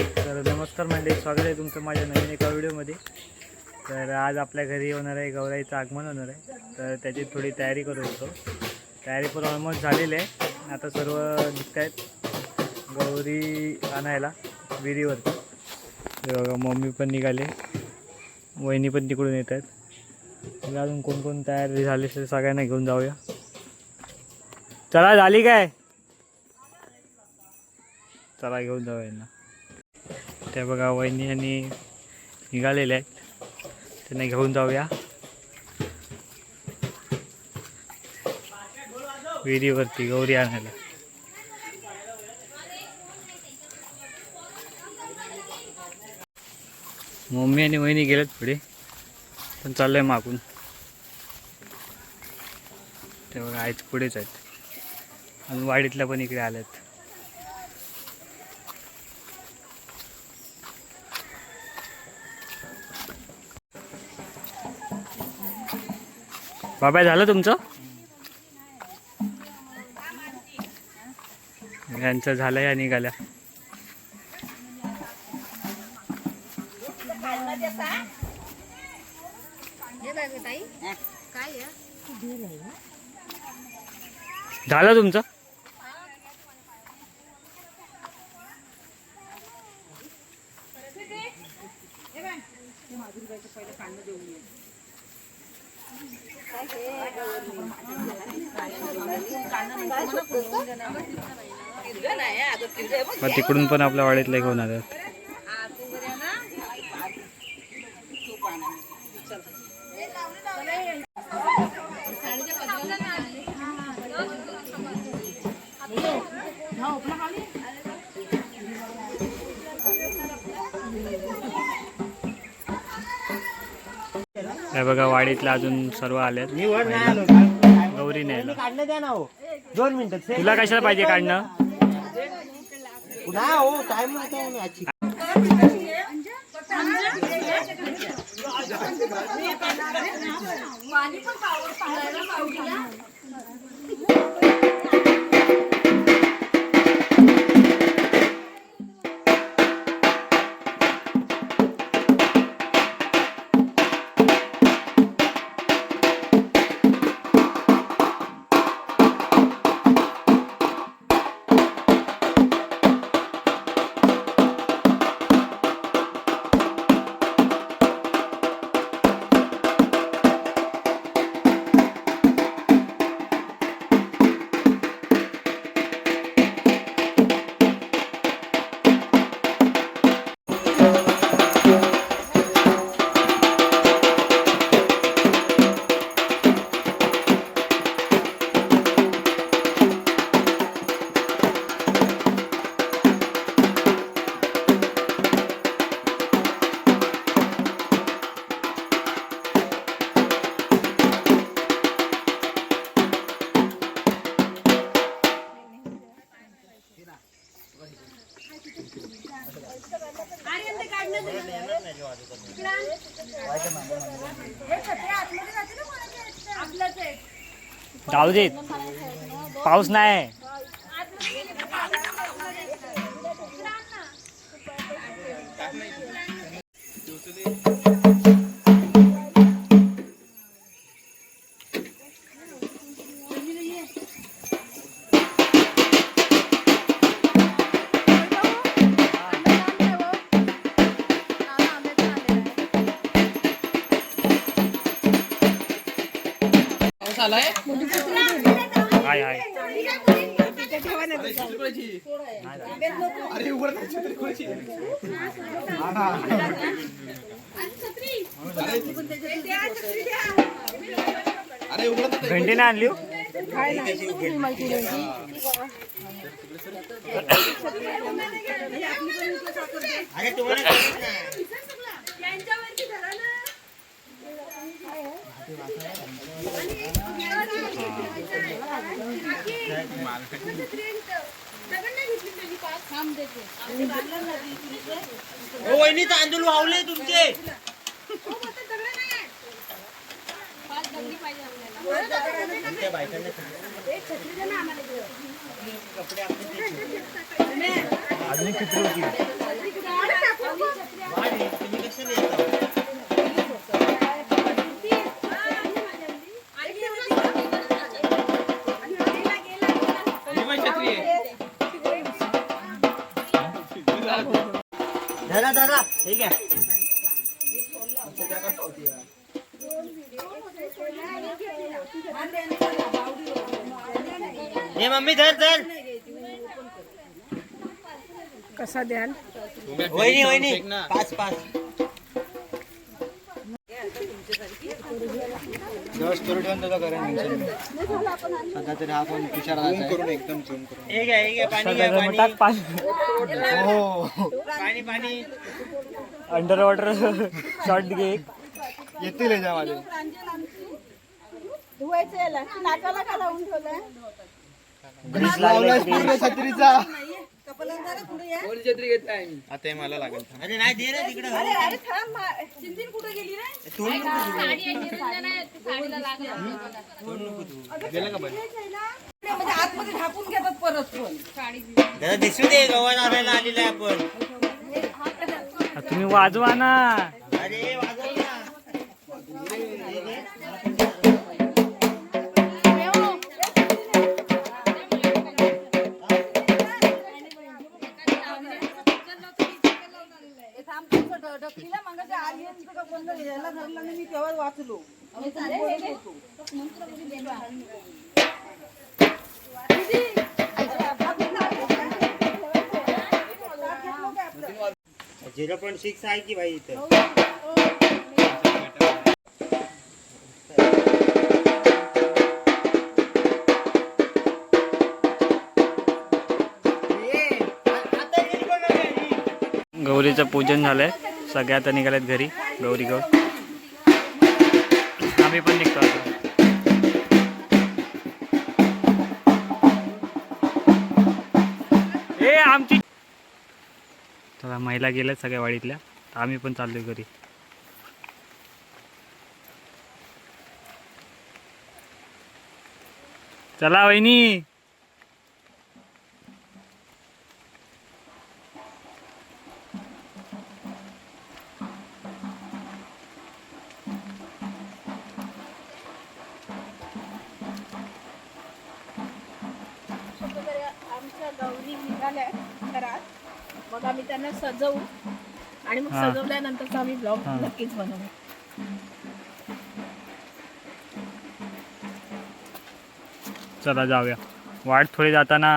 तर नमस्कार मंडळी स्वागत आहे तुमचं माझ्या नवीन एका व्हिडिओमध्ये. तर आज आपल्या घरी होणार आहे गौराईचं आगमन होणार आहे. तर त्याची थोडी तयारी करत होतो तयारी पण ऑलमोस्ट झालेली आहे. आता सर्व निघत आहेत गौरी आणायला विहिरीवरती. बघा मम्मी पण निघाले. वहिनी पण तिकडून येत आहेत. अजून कोण कोण तयारी झाली असेल सगळ्यांना घेऊन जाऊया. चला झाली काय? चला घेऊन जाऊया यांना. त्या बघा वहिनी आणि निघालेले आहेत. त्यांना घेऊन जाऊया. विहिरीवरती गौरी आणायला. मम्मी आणि वहिनी गेलेत पुढे. पण चाललंय मागून. ते बघा आहेत पुढेच आहेत. आणि वाडीतल्या पण इकडे आल्यात. बाबा झालं तुमचं? यांचं झालं या निघाल्या. झालं तुमचं? मग तिकडून पण आपल्या वाडीतले घेऊन आल्यात हे बघा वाडीतला अजून सर्व नाही आलो? गौरी मी न्यायला काढलं द्या ना हो. दोन तुला कशाला पाहिजे काढणं? ना हो टाइम नव्हता हो ना आजची देत पाऊस नाही. आणली हो? अरे तुम्हाला वहिनी तांदूळ वावले तुमचे त्या बायकांना अजून किती होती दादा दादा ठीक आहे. हे मम्मी धर धर। कसा द्याल? वहिनी वहिनी पाच पाच सध्या तरी हा फोन करून एकदम झूम करून. हे घ्या हे घ्या पाणी घ्या सगळं मग पाणी. टाक पाणी. हो. पाणी पाणी. अंडर वॉटर शॉर्ट घे एक. येतील धुवायचं याला. नाकाला का लावून ठेवलंय? ग्रीस लागलाय ग्रीस. छत्रीचा. कपलांना पुढे या. आता हे मला लागेल. अरे नाही दे रे तिकडे. अरे अरे थांब मा- सिंधीन कुठे गेली रे? म्हणजे आतमध्ये ढापून घेतात परत पण दादा दिसू दे गव्हाण आणायला आलेलं आहे आपण. तुम्ही वाजवा ना. अरे याला धरलं मी तेव्हा वाचलो. झिरो पॉईंट सिक्स आहे की भाई इथं? गौरीचं पूजन झालंय. सगळे आता निघालेत घरी. गौरी गौर आम्ही पण निघतो आता ए आमची चला महिला गेल्या सगळ्या वाडीतल्या. आम्ही पण चाललोय घरी. चला वहिनी. घरात. मग आम्ही त्यांना सजवू. आणि मग हा. सजवल्यानंतरचा आम्ही ब्लॉग हा. नक्कीच बनवू. चला जाऊया. वाट थोडी जाताना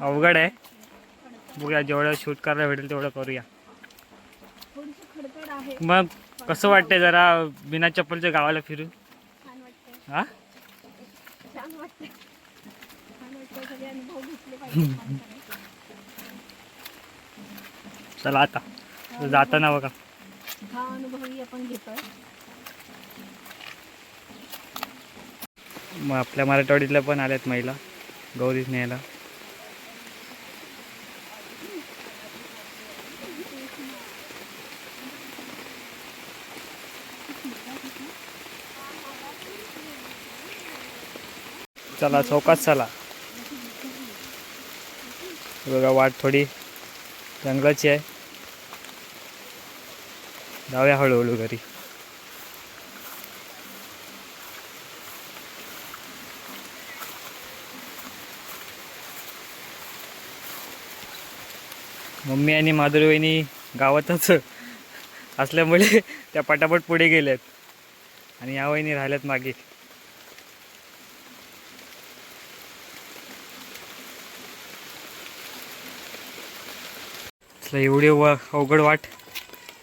अवघड आहे. बघूया जेवढं शूट करायला भेटेल तेवढं करूया. थोडीशी खडखड आहे. मग कसं वाटतंय जरा बिना चप्पलच्या गावाला फिरून? छान वाटतंय. हा छान वाटतंय छान वाटतंय सगळे अनुभव घेतले पाहिजे चला आता. जाताना बघा. हा अनुभवही आपण घेतोय. मग आपल्या मराठवाडीतल्या पण आल्यात महिला. गौरीच न्यायला. चला चौकात चला. बघा वाट थोडी जंगलाची आहे. जाऊया हळूहळू घरी. मम्मी आणि माधुरी वहिनी गावातच असल्यामुळे त्या पटापट पुढे गेल्यात आणि या वहिनी राहिल्यात मागे. चला एवढी व अवघड वाट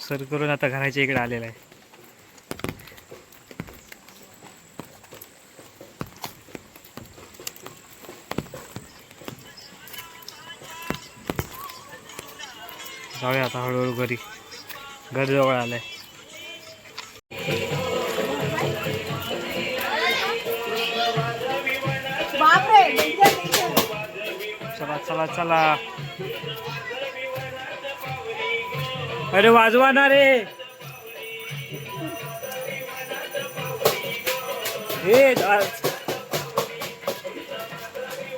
सर करून आता घराच्या इकडे आलेला आहे. जाऊया आता हळूहळू घरी. घर जवळ आलंय चला चला चला. अरे वाजवा ना रे. हे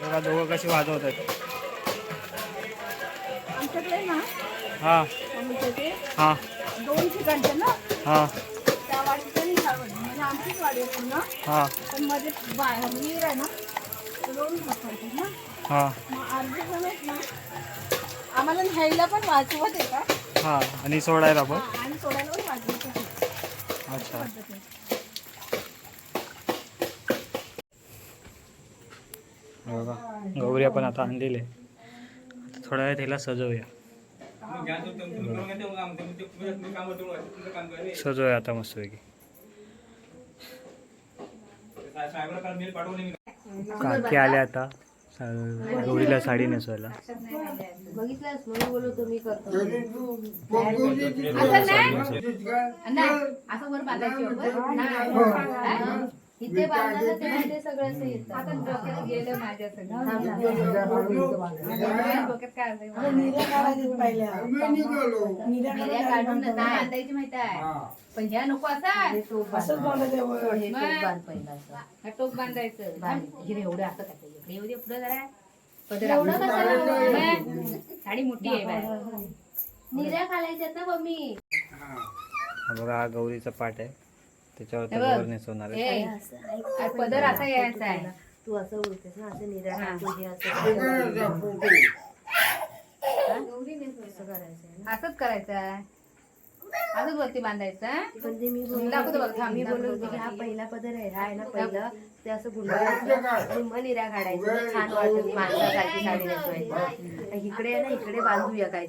बघा दोघं कशी वाजवत आहेत. ना हा. हा. दोन ठिकाणचे ना. हा. म्हणजे आमचीच वाडी आहे हा. पण मध्ये बाहेर आहे दोन हा. अर्धे आम्हाला न्यायला पण वाचवत येतात. हा आणि सोडायला पण हा, आणि सोडायला पण वाचवत येतात अच्छा. पद्धती. बघा गौरी आपण आता आणलेले. थोड्या वेळ त्याला सजवूया. सजवूया आता मस्तपैकी. काकी आल्या आता. गौरीला साडी नेसवायला. बघितलंस म्हणून बोलू तुम्ही करतो. असं नाही? असं वर बांधायची वर. नाही. इथे बांधायला तेव्हा ते सगळं असं येतं. आता डोक्यात गेलं माझ्या सगळं. डोक्यात काय काढून नाही माहीत आहे. पण ह्या नको असा. टोप बांध. हे टोप बांध पहिला असं. हा टोप बांधायचं. बांध. एवढं असं एवढे पुढे जरा. पदर एवढं आपलं. कशाला? मग, साडी मोठी आहे बाय निर्या घालायच्यात ना मम्मी. हा. बघा हा गौरीचा पाठ आहे. त्याच्यावर हे बघ. गौर नेसवणार आहे. ए, पदर असा यायचा आहे. तू असं बोलतेस ना असं हा. हे असं असं करायचं ना. असंच करायचं आहे असंच वरती बांधायचं म्हणजे मी बोलत दाखवतो बघ, होते- थांब, मी बोलत होते की हा. पहिला पदर आहे हा आहे ना पहिलं. ते असं निर्या काढायचं छान वाटत माणसासारखी साडी नेसवायची. आणि इकडे आहे ना इकडे बांधूया काय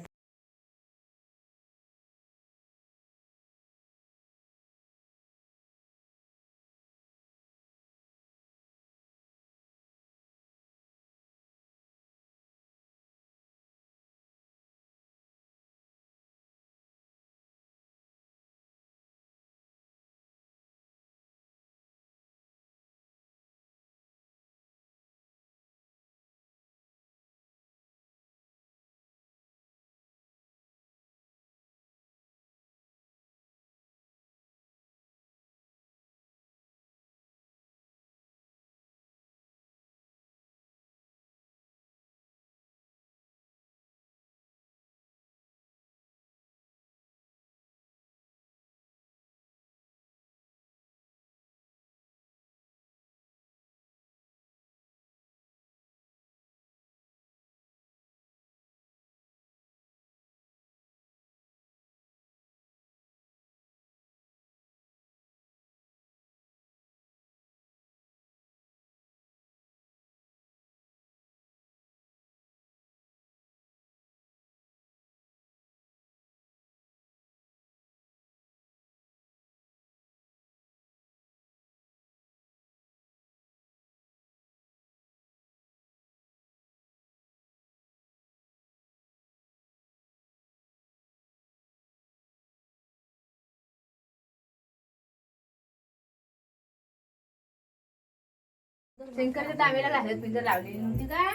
शंकरच्या तांब्याला घालत पिंजर लावलेली नव्हती का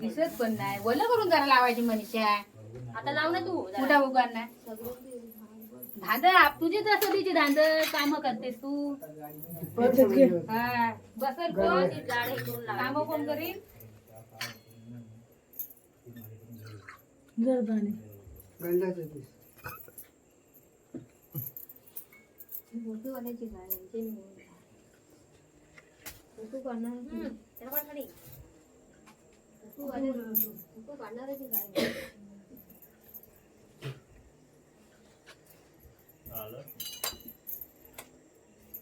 दिसत पण नाही. वल करून जरा लावायची मनीषा. आता लाव ना तू. कुठं उगार नाही. धांद आप तुझी तसं तिची धांद काम करतेस तू. हा. बसल कोण काम कोण करील तू. करणार तू काढणारच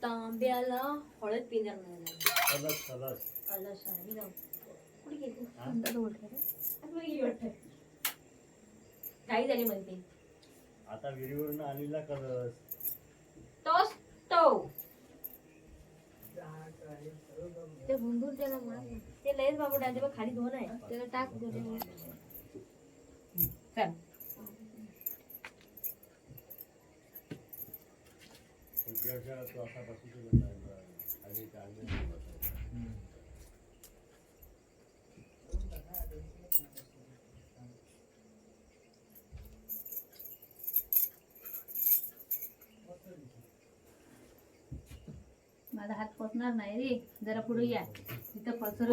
तांब्याला हळद पिंजर काही झाली म्हणते. आता विहिरीवरून आलेला करस तोच तो. ते भुंडून त्याला मार ते लयच बाबू डाले बघ खाली दोन आहे त्याला टाक दोन चल गॅस गॅस वासा माझा हात पोचणार नाही रे. जरा पुढे या. तिथं पसर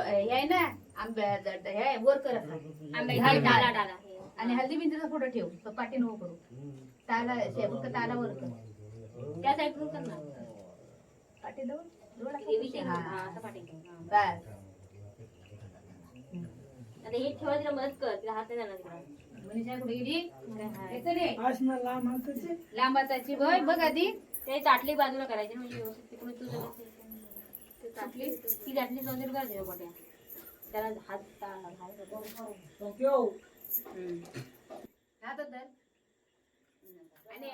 हे आहे ना आंब्या हे वर कर डाला डाला. आणि हल्दी बिंदीचा फोटो ठेव तो पाठी नको करू. ताला फक्त ताला वर कर. त्या साईडून कर ना. पाठी दो बस. आता हे ठेवा तिला मदत कर तिला हात नाही जाणार तिला मनीषा कुठे गेली? बघ आधी. ते ताटली बाजूला करायची ना म्हणजे व्यवस्थित तिकडून तू जरा ते ताटली ती ताटली दोन करायची पट्या त्याला हात ता- हात होतो. हम्म. हातात धर. आणि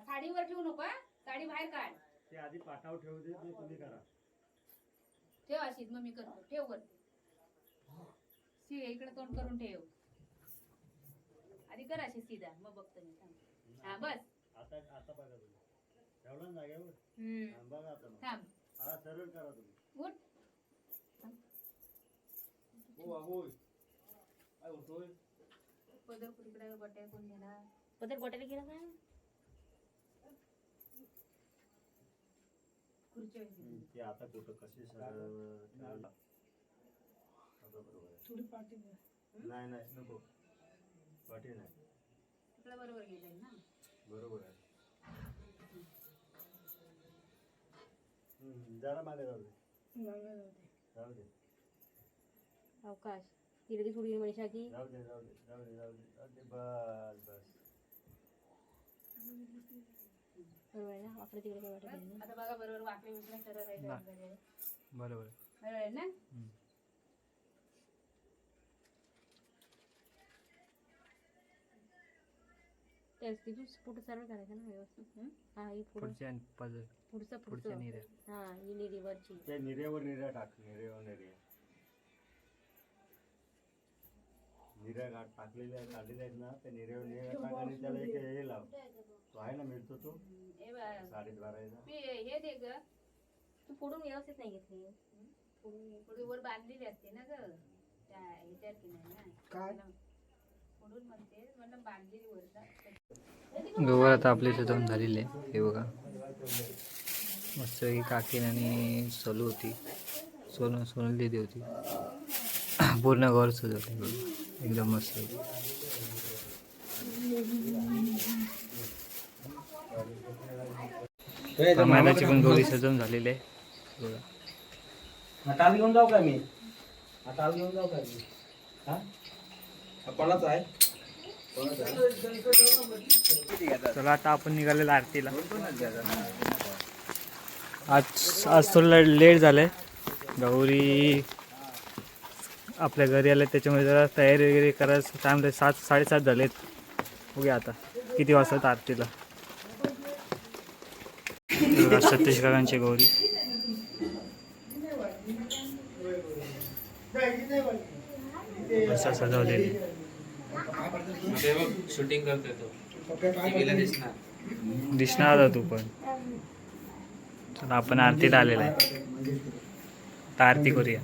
साडीवर ठेवू नको. साडी बाहेर काढ. ते आधी पाठावर ठेवू दे ते तुम्ही करा. ठेव अशीच मग मी करतो. ठेव वरती. सी इकडे तोंड करून ठेव. आधी कर अशी सीधा. मग बघतो मी. थांब. हा बस आता आता बघा तुम्ही ठेवला ना जागेवर हम्म. हा, आता मग. थांब. हा सरळ करा तुम्ही. उठ. हो होय. काय होतोय पदर कुठकडे बट्या कोण नेणार पदर गेला काय ते आता कुठं कशी सरळ ठेवायला? आता बरोबर आहे. नाही नाही नको. पाठी नाही. तिकडे बरोबर गेलंय ना? बरोबर आहे. जरा मागे जाऊ दे. जाऊ दे. अवकाश. ती लगेच उडी मनीषा की. जाऊ दे जाऊ दे जाऊ दे जाऊ दे. जाऊ दे बस बस. बरोबर आहे ना? वाकडे तिकडे काय वाटत नाही आता बघा बरोबर वाकडे विकडे सरळ राहायचं ना. बरोबर बरोबर आहे ना? तेच तिथून पुढे सरळ करायचं ना व्यवस्थित हं? हा ही पुढं पुढच्या पुढचं पुढच्या पुढचं निर्या हा ही निरीवरची त्या निर्यावर निर्या टाक निर्यावर निर्या निर्या घाट टाकलेल्या आहेत काढलेल्या आहेत ना त्या निर्यावर निर्या टाक आणि त्याला एक हे लाव तो आहे ना मिळतो तो हे बघ, साडेच बाराचा मी हे दे ग तू पुढून व्यवस्थित नाही घेतली पुढे वर बांधलेली असते ना ग त्या ह्याच्यावर की नाही ना त्याला पुढून म्हणते म्हणलं बांधलेली वर गवर आता आपले सजवून झालेले आहे. हे बघा. मस्त काकीन आणि सोलू होती. सोनू सोनल दिदी होती. पूर्ण घर सजवले बघा. एकदम मस्त. होती मैनाची पण गौरी सजवून झालेली आहे. बघा. घेऊन जाऊ का मी? घेऊन जाऊ का मी? कोणाचा आहे? चला आता आपण निघालेलो आरतीला. आज आज थोडं लेट झालंय. गौरी आपल्या घरी आले त्याच्यामुळे जरा तयारी वगैरे करायचं टाइम सात साडेसात झालेत. बघूया आता किती वाजतात आरतीला. सतीश काकांची गौरी. शूटिंग करतोय तो. टीव्हीला दिसणार. दिसणार आता तू पण. चला आपण आरतीला आलेला आहे. आता आरती करूया.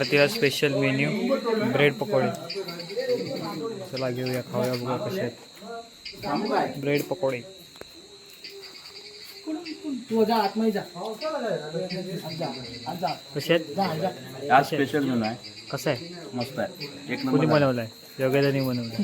आरतीला स्पेशल मेन्यू ब्रेड पकोडे. चला घेऊया खाऊया बघा कसे आहेत. ब्रेड पकोडे. कसे आहेत? आज स्पेशल मेनू आहे. कसं आहे? मस्त आहे. एक कोणी नंबर बनवलाय? योग्यताने बनवलाय.